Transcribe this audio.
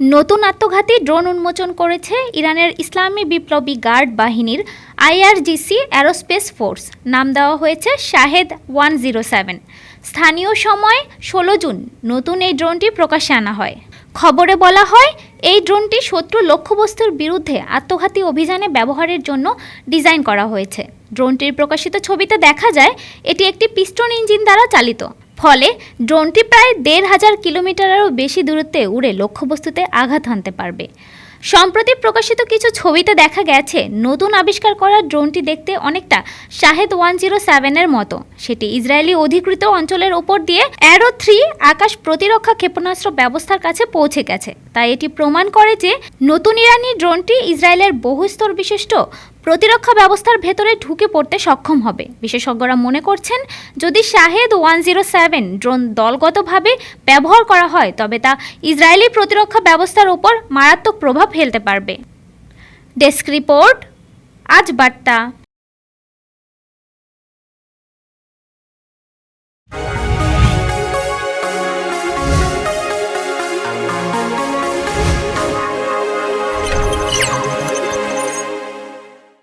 নতুন আত্মঘাতী ড্রোন উন্মোচন করেছে ইরানের ইসলামী বিপ্লবী গার্ড বাহিনীর আইআরজিসি অ্যারোস্পেস ফোর্স। নাম দেওয়া হয়েছে শাহেদ ওয়ান জিরো সেভেন। স্থানীয় সময় ষোলো জুন। নতুন এই ড্রোনটি প্রকাশ্যে আনা হয়। খবরে বলা হয়, এই ড্রোনটি শত্রু লক্ষ্যবস্তুর বিরুদ্ধে আত্মঘাতী অভিযানে ব্যবহারের জন্য ডিজাইন করা হয়েছে। ড্রোনটির প্রকাশিত ছবিতে দেখা যায়, এটি একটি পিস্টন ইঞ্জিন দ্বারা চালিত। ফলে ড্রোনটি প্রায় দেড় হাজার কিলোমিটারেরও বেশি দূরত্বে উড়ে লক্ষ্যবস্তুতে আঘাত হানতে পারবে। সম্প্রতি প্রকাশিত কিছু ছবিতে দেখা গেছে, নতুন আবিষ্কার করা ড্রোনটি দেখতে অনেকটা শাহেদ ওয়ান জিরো সেভেনের মতো। সেটি ইসরায়েলি অধিকৃত অঞ্চলের ওপর দিয়ে অ্যারো থ্রি আকাশ প্রতিরক্ষা ক্ষেপণাস্ত্র ব্যবস্থার কাছে পৌঁছে গেছে। তাই এটি প্রমাণ করে যে নতুন ইরানি ড্রোনটি ইসরায়েলের বহুস্তর বিশিষ্ট প্রতিরক্ষা ব্যবস্থার ভেতরে ঢুকে পড়তে সক্ষম হবে। বিশেষজ্ঞরা মনে করছেন, যদি Shahed one zero seven drone দলগতভাবে ব্যবহার করা হয়, তবে তা ইসরায়েলি প্রতিরক্ষা ব্যবস্থার উপর মারাত্মক প্রভাব ফেলতে পারবে। ডেস্ক রিপোর্ট আজ বার্তা।